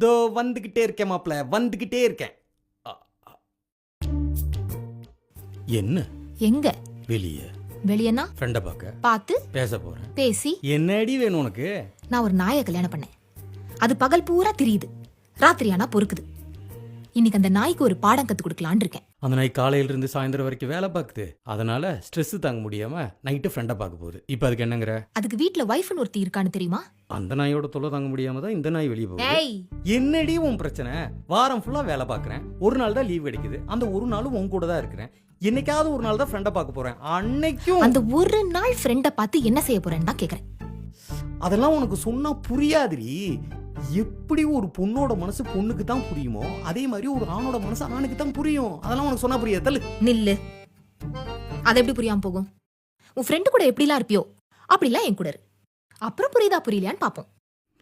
தோ வந்துகிட்டே இருக்கேன் மாப்ள வந்துகிட்டே இருக்கேன். என்ன? எங்க? வெளியே. வெளியனா ஃப்ரெண்டை பார்க்க. பார்த்து? பேச போறேன். பேசி? என்னடி வேணும் உனக்கு? நான் ஒரு நாயை கல்யாணம் பண்ணேன். அது பகல் பூரா தெரியுது. ராத்திரி ஆனா பொறுக்குது. இன்னைக்கு அந்த நாய்க்கு ஒரு பாடம் கத்து கொடுக்கலான்னு இருக்கேன். அந்த நாய் காலையில இருந்து சாயந்தரம் வரைக்கும் வேலை பார்க்குது. அதனால ஸ்ட்ரெஸ் தாங்க முடியாம நைட்டு ஃப்ரெண்டை பார்க்க போகுது. இப்போ அதுக்கு என்னங்கிற? அதுக்கு வீட்ல ஒய்ஃப்னு ஒருத்தி இருக்கான்னு தெரியுமா? அந்த நாயோட தொல்லை தாங்க முடியாம தான் இந்த நாய் வெளியே போகுது. ஏய்! என்னடி உன் பிரச்சனை? வாரம் ஃபுல்லா வேலை பார்க்குறேன். ஒரு நாள் தான் லீவ் கிடைக்குது அந்த ஒரு நாளும் உன் கூட தான் இருக்கிறேன். என்னைக்காவது ஒரு நாள் தான் ஃப்ரெண்டை பார்க்க போறேன். அன்னைக்கும் அந்த ஒரு நாள் ஃப்ரெண்ட பார்த்து என்ன செய்ய போறேன்னு தான் கேக்குறேன். அதெல்லாம் உனக்கு சொன்னா புரியாதுடி. எப்படி ஒரு பொண்ணோட மனசு பொண்ணுக்கு தான் புரியுமோ அதே மாதிரி ஒரு ஆணோட மனசு ஆணுக்கு தான் புரியும். அதெல்லாம் உனக்கு சொன்னா புரியாது. தள்ளு. நில்லு. அது எப்படி புரியாம போகும்? உன் ஃப்ரெண்டு கூட எப்படிலாம் இருப்பியோ அப்படிலாம் என் கூட இரு. அப்புறம் புரியுதா புரியலையான்னு பாப்போம்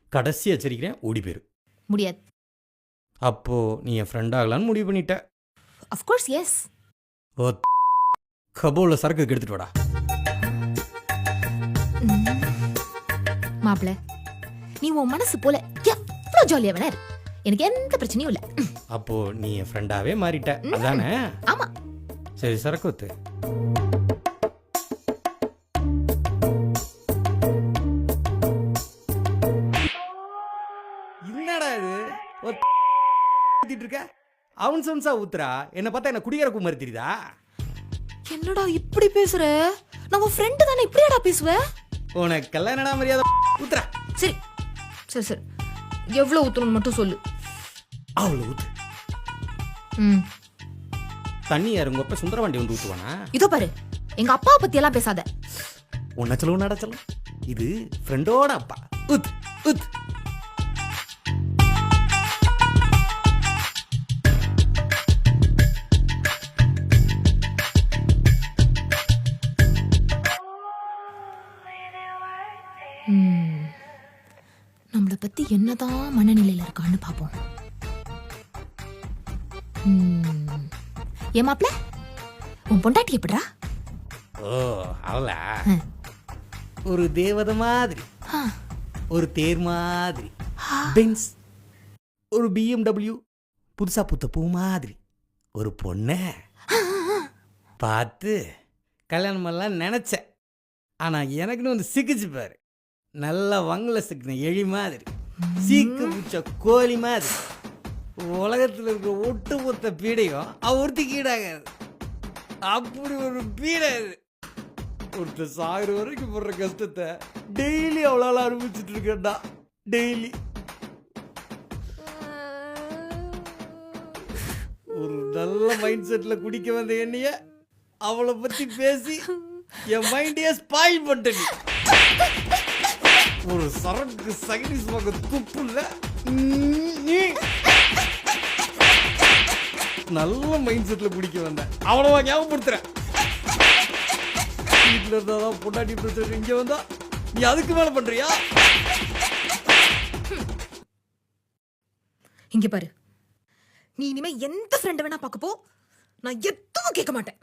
கடைசி எச்சரிக்கிறேன் ஓடி போயிரு. முடியாது. அப்போ நீ என் ஃப்ரெண்ட் ஆகலான்னு முடிவு பண்ணிட்ட? அஃப்கோர்ஸ் எஸ் ஓ கபோல சரக்கு எடுத்துட்டு வாடா. மாப்பிள. நீ உன் மனசு போல எவ்வளவு ஜாலியா வேணா இரு. எனக்கு எந்த பிரச்சனையும் இல்ல. ம், அப்போ நீ என் ஃப்ரெண்டாவே மாறிட்ட. அதானே? ஆமா. சரி சரக்கு ஊத்து என்னடா இது? ஒரு ஊத்திட்டு இருக்க? அவன் சொன்சா ஊத்துறா? என்ன பார்த்தா என்ன குடிக்கிற குமாரி தெரியுதா? என்னடா இப்படி பேசுற? நான் உன் ஃப்ரெண்டு தானே இப்படியாடா பேசுவ? உனக்கெல்லாம் என்னடா மரியாதை? ஊத்துறா. சரி சரி சரி. எவ்வளவு ஊத்தணும்னு மட்டும் சொல்லு. அவ்வளோ ஊத்து. ம். தண்ணி அப்பா சுந்தரவாண்டி வந்து ஊத்துவானா? இதோ பாரு எங்க அப்பாவை பத்தி எல்லாம் பேசாத உன்னச்சலும் நடச்சலும் இது ஃப்ரெண்டோட அப்பா. உத் உத் ம், நம்மள பத்தி என்னதான் மனநிலையில இருக்கான்னு பாப்போம். ம், ஏன் மாப்ள உன் பொண்டாட்டி எப்படிடா? ஓ அவளா. ஒரு தேவதை மாதிரி. ஒரு தேர் மாதிரி. பென்ஸ் ஒரு பிஎம்டபிள்யூ புதுசா புத்த பூ மாதிரி. ஒரு பொண்ண. பார்த்து கல்யாணம் பண்ணலாம் நினைச்சேன். ஆனா எனக்குன்னு வந்து சிக்கிச்சு பாரு. நல்ல வங்கல சிக்கின எழி மாதிரி. சீக்கு பிடிச்ச கோழி மாதிரி. உலகத்தில் இருக்கிற ஒட்டுமொத்த பீடையும் அவ ஒருத்தி கீடாகாது அப்படி ஒரு பீடை அது. ஒருத்தர் சாகிற வரைக்கும் போடுற கஷ்டத்தை டெய்லி அவ்வளோ அனுபவிச்சுட்டு இருக்கேன்டா டெய்லி ஒரு நல்ல மைண்ட் செட்டில் குடிக்க வந்த என்னைய அவளை பற்றி பேசி என் மைண்டையே ஸ்பாயில் பண்ணிட்டேன் ஒரு சரக்கு சைனீஸ் மக துப்புல. நல்ல மைண்ட் செட்ல பிடிக்க வந்தேன். அவ்வளவா ஞாபகப்படுத்துறேன். வீட்டில் இருந்தால் தான் பொண்டாட்டி பிரச்சனை இங்கே வந்தா நீ அதுக்கு மேலே பண்ணுறியா இங்க பாரு. நீ இனிமே எந்த ஃப்ரெண்ட் வேணா பார்க்கப்போ நான் எதுவும் கேட்க மாட்டேன்.